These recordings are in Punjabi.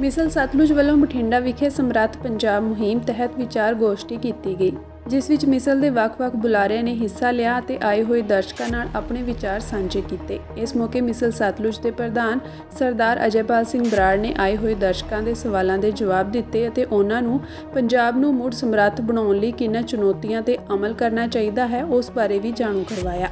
ਮਿਸਲ ਸਤਲੁਜ ਵੱਲੋਂ ਬਠਿੰਡਾ ਵਿਖੇ ਸਮਰੱਥ ਪੰਜਾਬ ਮੁਹਿੰਮ ਤਹਿਤ ਵਿਚਾਰ ਗੋਸ਼ਟੀ ਕੀਤੀ ਗਈ, ਜਿਸ ਵਿੱਚ ਮਿਸਲ ਦੇ ਵੱਖ-ਵੱਖ ਬੁਲਾਰਿਆਂ ਨੇ ਹਿੱਸਾ ਲਿਆ ਅਤੇ ਆਏ ਹੋਏ ਦਰਸ਼ਕਾਂ ਨਾਲ ਆਪਣੇ ਵਿਚਾਰ ਸਾਂਝੇ ਕੀਤੇ। ਇਸ ਮੌਕੇ ਮਿਸਲ ਸਤਲੁਜ ਦੇ ਪ੍ਰਧਾਨ ਸਰਦਾਰ ਅਜੈਪਾਲ ਸਿੰਘ ਬਰਾੜ ਨੇ ਆਏ ਹੋਏ ਦਰਸ਼ਕਾਂ ਦੇ ਸਵਾਲਾਂ ਦੇ ਜਵਾਬ ਦਿੱਤੇ ਅਤੇ ਉਹਨਾਂ ਨੂੰ ਪੰਜਾਬ ਨੂੰ ਮੁੜ ਸਮਰੱਥ ਬਣਾਉਣ ਲਈ ਕਿੰਨਾ ਚੁਣੌਤੀਆਂ ਤੇ ਅਮਲ ਕਰਨਾ ਚਾਹੀਦਾ ਹੈ ਉਸ ਬਾਰੇ ਵੀ ਜਾਣੂ ਕਰਵਾਇਆ।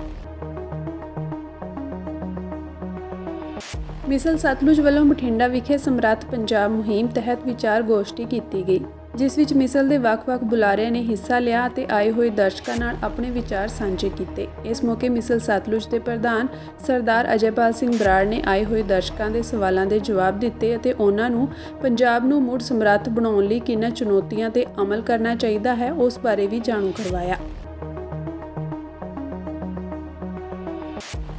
ਮਿਸਲ ਸਤਲੁਜ ਵੱਲੋਂ ਬਠਿੰਡਾ ਵਿਖੇ ਸਮਰੱਥ ਪੰਜਾਬ ਮੁਹਿੰਮ ਤਹਿਤ ਵਿਚਾਰ ਗੋਸ਼ਟੀ ਕੀਤੀ ਗਈ, ਜਿਸ ਵਿੱਚ ਮਿਸਲ ਦੇ ਵੱਖ-ਵੱਖ ਬੁਲਾਰਿਆਂ ਨੇ ਹਿੱਸਾ ਲਿਆ ਅਤੇ ਆਏ ਹੋਏ ਦਰਸ਼ਕਾਂ ਨਾਲ ਆਪਣੇ ਵਿਚਾਰ ਸਾਂਝੇ ਕੀਤੇ। ਇਸ ਮੌਕੇ ਮਿਸਲ ਸਤਲੁਜ ਦੇ ਪ੍ਰਧਾਨ ਸਰਦਾਰ ਅਜੈਪਾਲ ਸਿੰਘ ਬਰਾੜ ਨੇ ਆਏ ਹੋਏ ਦਰਸ਼ਕਾਂ ਦੇ ਸਵਾਲਾਂ ਦੇ ਜਵਾਬ ਦਿੱਤੇ ਅਤੇ ਉਹਨਾਂ ਨੂੰ ਪੰਜਾਬ ਨੂੰ ਮੁੜ ਸਮਰੱਥ ਬਣਾਉਣ ਲਈ ਕਿੰਨਾ ਚੁਣੌਤੀਆਂ ਤੇ ਅਮਲ ਕਰਨਾ ਚਾਹੀਦਾ ਹੈ, ਉਸ ਬਾਰੇ ਵੀ ਜਾਣੂ ਕਰਵਾਇਆ।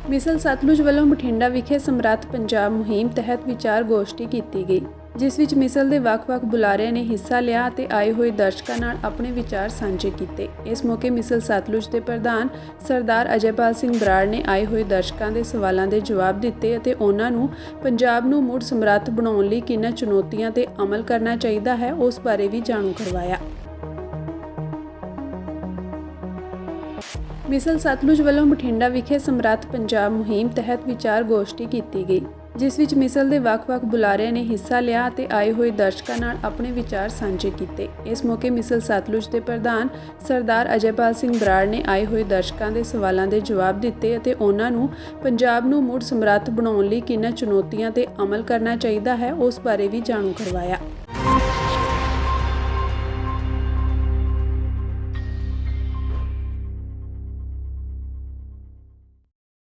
ਮਿਸਲ ਸਤਲੁਜ ਵੱਲੋਂ ਬਠਿੰਡਾ ਵਿਖੇ ਸਮਰੱਥ ਪੰਜਾਬ ਮੁਹਿੰਮ ਤਹਿਤ ਵਿਚਾਰ ਗੋਸ਼ਟੀ ਕੀਤੀ ਗਈ, ਜਿਸ ਵਿੱਚ ਮਿਸਲ ਦੇ ਵੱਖ-ਵੱਖ ਬੁਲਾਰਿਆਂ ਨੇ ਹਿੱਸਾ ਲਿਆ ਅਤੇ ਆਏ ਹੋਏ ਦਰਸ਼ਕਾਂ ਨਾਲ ਆਪਣੇ ਵਿਚਾਰ ਸਾਂਝੇ ਕੀਤੇ। ਇਸ ਮੌਕੇ ਮਿਸਲ ਸਤਲੁਜ ਦੇ ਪ੍ਰਧਾਨ ਸਰਦਾਰ ਅਜੈਪਾਲ ਸਿੰਘ ਬਰਾੜ ਨੇ ਆਏ ਹੋਏ ਦਰਸ਼ਕਾਂ ਦੇ ਸਵਾਲਾਂ ਦੇ ਜਵਾਬ ਦਿੱਤੇ ਅਤੇ ਉਹਨਾਂ ਨੂੰ ਪੰਜਾਬ ਨੂੰ ਮੁੜ ਸਮਰੱਥ ਬਣਾਉਣ ਲਈ ਕਿੰਨਾ ਚੁਣੌਤੀਆਂ ਤੇ ਅਮਲ ਕਰਨਾ ਚਾਹੀਦਾ ਹੈ, ਉਸ ਬਾਰੇ ਵੀ ਜਾਣੂ ਕਰਵਾਇਆ। ਮਿਸਲ ਸਤਲੁਜ ਵੱਲੋਂ ਬਠਿੰਡਾ ਵਿਖੇ ਸਮਰੱਥ ਪੰਜਾਬ ਮੁਹਿੰਮ ਤਹਿਤ ਵਿਚਾਰ ਗੋਸ਼ਟੀ ਕੀਤੀ ਗਈ, ਜਿਸ ਵਿੱਚ ਮਿਸਲ ਦੇ ਵੱਖ-ਵੱਖ ਬੁਲਾਰਿਆਂ ਨੇ ਹਿੱਸਾ ਲਿਆ ਅਤੇ ਆਏ ਹੋਏ ਦਰਸ਼ਕਾਂ ਨਾਲ ਆਪਣੇ ਵਿਚਾਰ ਸਾਂਝੇ ਕੀਤੇ। ਇਸ ਮੌਕੇ ਮਿਸਲ ਸਤਲੁਜ ਦੇ ਪ੍ਰਧਾਨ ਸਰਦਾਰ ਅਜੈਪਾਲ ਸਿੰਘ ਬਰਾੜ ਨੇ ਆਏ ਹੋਏ ਦਰਸ਼ਕਾਂ ਦੇ ਸਵਾਲਾਂ ਦੇ ਜਵਾਬ ਦਿੱਤੇ ਅਤੇ ਉਹਨਾਂ ਨੂੰ ਪੰਜਾਬ ਨੂੰ ਮੁੜ ਸਮਰੱਥ ਬਣਾਉਣ ਲਈ ਕਿੰਨਾ ਚੁਣੌਤੀਆਂ ਤੇ ਅਮਲ ਕਰਨਾ ਚਾਹੀਦਾ ਹੈ ਉਸ ਬਾਰੇ ਵੀ ਜਾਣੂ ਕਰਵਾਇਆ।